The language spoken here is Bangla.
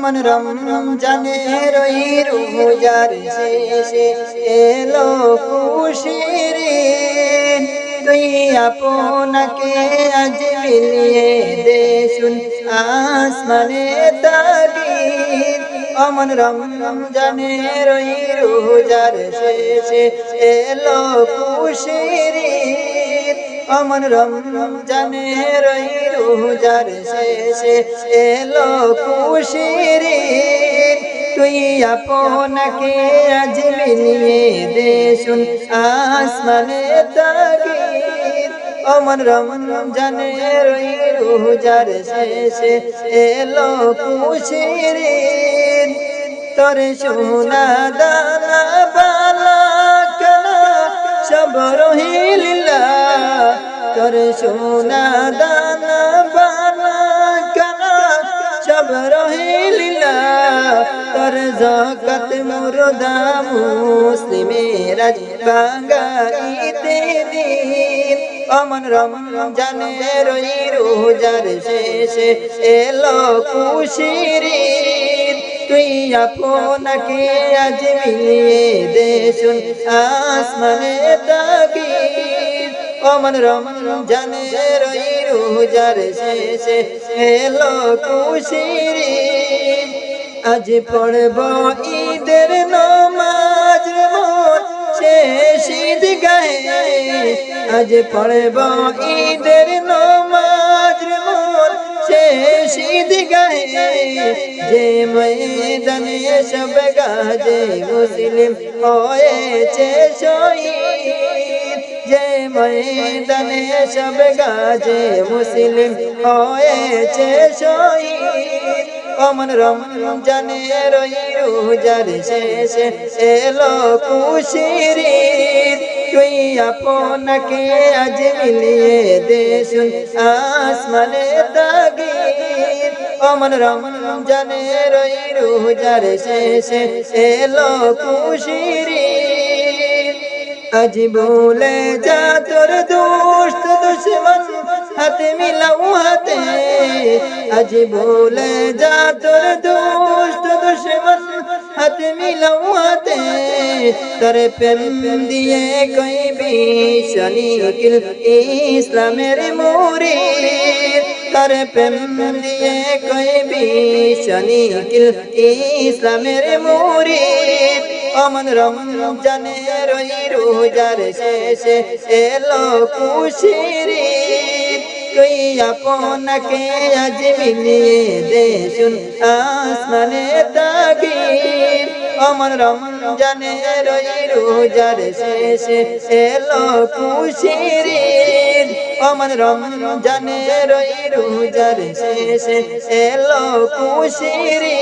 অমন রম রম জানে রই রোজার শেষে এলো খুশিরে তুই আপনাকে আজ মিলিয়ে দে শুন আসমানে তাগির অমন রম রম জানে রই রোজার শেষে এলো খুশিরে অমন রম রম জানে রই রোজার শেষে এলো খুশিরে তুই আপনাকে আজ মিলিয়ে দে শুন আসমানে তাগির অমন রম রম রোজার শেষে এলো খুশিরে তোর সোনা দানা তোর সোনা দানা বালা কানা, সব রহিলা তোর জগত মুরদা মুসলিমের বাঙ্গাইতে দিন। অমন রম জানে রই রোজার শেষে এলো খুশিরি তুই আপনাকে আজ মিলিয়ে দে শুন, আসমানে তাগির অমন রই রোজার শেষে এলো খুশিরি আজ পড়ব ঈদের নমাজ মন শেষ ঈদ গায়ে আজ পড়ব ঈদের নমাজ মন শেষ ঈদ গায়ে যে ময়দানে সব গাজে মুসলিম হয়েছে শহীদ। যে ময়দানে সব গাজে মুসলিম হয়েছে শহীদ। অমন রম জানে রই রোজার শেষে এলো খুশিরি তুই আপনাকে আজ মিলিয়ে দে শুন আসমানে তাগির অমন রম জানে রই রোজার শেষে এলো খুশিরি আজ বলে যা, তোর দোস্ত দুশ্মন হাতে মিলাও হাতে। আজ বলে যা, তোর দোস্ত দুশ্মন হাতে মিলাও হাতে। তোর প্রেম দিয়ে কই বিশনি কিল ইসলামের মোরে তোর প্রেম দিয়ে কই বিশনি কিল ইসলামের মোরে অমন রম জানে রই রোজার শেষে এলো খুশিরি আপনাকে আজ মিলিয়ে দে শুন আসমানে তাগির অমন রম জানে রই রোজার শেষে এলো খুশিরি অমন রম জানে রই রোজার শেষে এলো খুশিরি